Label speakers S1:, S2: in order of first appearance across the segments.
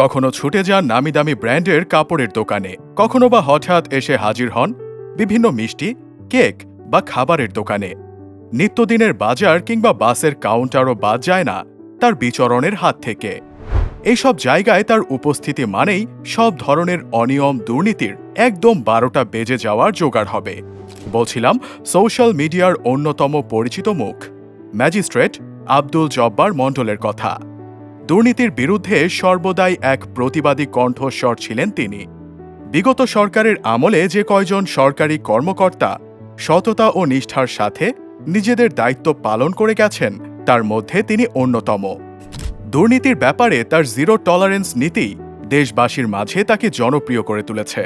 S1: কখনো ছুটে যান নামি দামি ব্র্যান্ডের কাপড়ের দোকানে। কখনো বা হঠাৎ এসে হাজির হন বিভিন্ন মিষ্টি, কেক বা খাবারের দোকানে। নিত্যদিনের বাজার কিংবা বাসের কাউন্টারও বাদ যায় না তার বিচরণের হাত থেকে। এইসব জায়গায় তার উপস্থিতি মানেই সব ধরনের অনিয়ম দুর্নীতির একদম বারোটা বেজে যাওয়ার জোগাড় হবে। বলছিলাম, সোশ্যাল মিডিয়ার অন্যতম পরিচিত মুখ, ম্যাজিস্ট্রেট আব্দুল জব্বার মণ্ডলের কথা। দুর্নীতির বিরুদ্ধে সর্বদাই এক প্রতিবাদী কণ্ঠস্বর ছিলেন তিনি। বিগত সরকারের আমলে যে কয়জন সরকারি কর্মকর্তা সততা ও নিষ্ঠার সাথে নিজেদের দায়িত্ব পালন করে গেছেন, তার মধ্যে তিনি অন্যতম। দুর্নীতির ব্যাপারে তার জিরো টলারেন্স নীতি দেশবাসীর মাঝে তাকে জনপ্রিয় করে তুলেছে।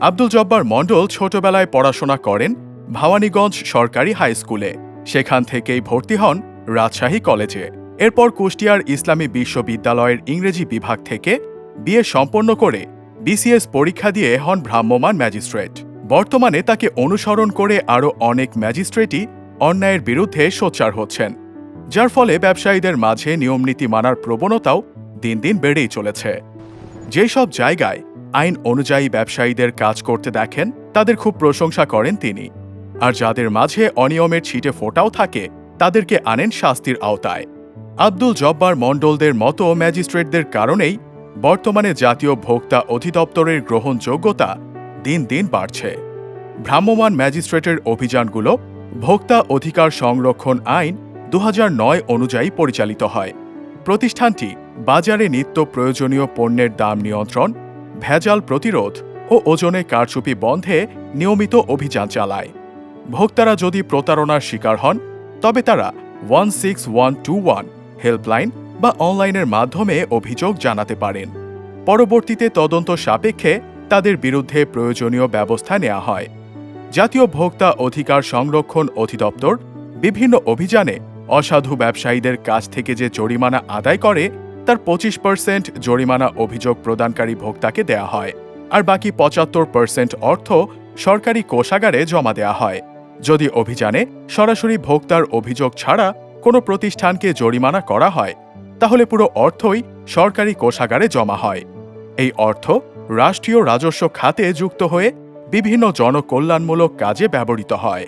S1: আব্দুল জব্বার মণ্ডল ছোটবেলায় পড়াশোনা করেন ভাওয়ানীগঞ্জ সরকারি হাই স্কুলে সেখান থেকেই ভর্তি হন রাজশাহী কলেজে। এরপর কুষ্টিয়ার ইসলামী বিশ্ববিদ্যালয়ের ইংরেজি বিভাগ থেকে বিএ সম্পন্ন করে বিসিএস পরীক্ষা দিয়ে হন ভ্রাম্যমাণ ম্যাজিস্ট্রেট। বর্তমানে তাকে অনুসরণ করে আরও অনেক ম্যাজিস্ট্রেটই অন্যায়ের বিরুদ্ধে সোচ্চার হচ্ছেন, যার ফলে ব্যবসায়ীদের মাঝে নিয়মনীতি মানার প্রবণতাও দিন দিন বেড়েই চলেছে। যেসব জায়গায় আইন অনুযায়ী ব্যবসায়ীদের কাজ করতে দেখেন, তাদের খুব প্রশংসা করেন তিনি। আর যাদের মাঝে অনিয়মের ছিটে ফোটাও থাকে, তাদেরকে আনেন শাস্তির আওতায়। আব্দুল জব্বার মণ্ডলদের মতো ম্যাজিস্ট্রেটদের কারণেই বর্তমানে জাতীয় ভোক্তা অধিদপ্তরের গ্রহণযোগ্যতা দিন দিন বাড়ছে। ভ্রাম্যমাণ ম্যাজিস্ট্রেটের অভিযানগুলো ভোক্তা অধিকার সংরক্ষণ আইন দু হাজার নয় অনুযায়ী পরিচালিত হয়। প্রতিষ্ঠানটি বাজারে নিত্য প্রয়োজনীয় পণ্যের দাম নিয়ন্ত্রণ, ভেজাল প্রতিরোধ ও ওজনে কারচুপি বন্ধে নিয়মিত অভিযান চালায়। ভোক্তারা যদি প্রতারণার শিকার হন, তবে তারা one six one two one helpline বা অনলাইনের মাধ্যমে অভিযোগ জানাতে পারেন। পরবর্তীতে তদন্ত সাপেক্ষে তাদের বিরুদ্ধে প্রয়োজনীয় ব্যবস্থা নেওয়া হয়। জাতীয় ভোক্তা অধিকার সংরক্ষণ অধিদপ্তর বিভিন্ন অভিযানে অসাধু ব্যবসায়ীদের কাছ থেকে যে জরিমানা আদায় করে, তার পঁচিশ পার্সেন্ট জরিমানা অভিযোগ প্রদানকারী ভোক্তাকে দেয়া হয় আর বাকি পঁচাত্তর পার্সেন্ট অর্থ সরকারি কোষাগারে জমা দেয়া হয়। যদি অভিযানে সরাসরি ভোক্তার অভিযোগ ছাড়া কোনো প্রতিষ্ঠানকে জরিমানা করা হয়, তাহলে পুরো অর্থই সরকারি কোষাগারে জমা হয়। এই অর্থ রাষ্ট্রীয় রাজস্ব খাতে যুক্ত হয়ে বিভিন্ন জনকল্যাণমূলক কাজে ব্যবহৃত হয়।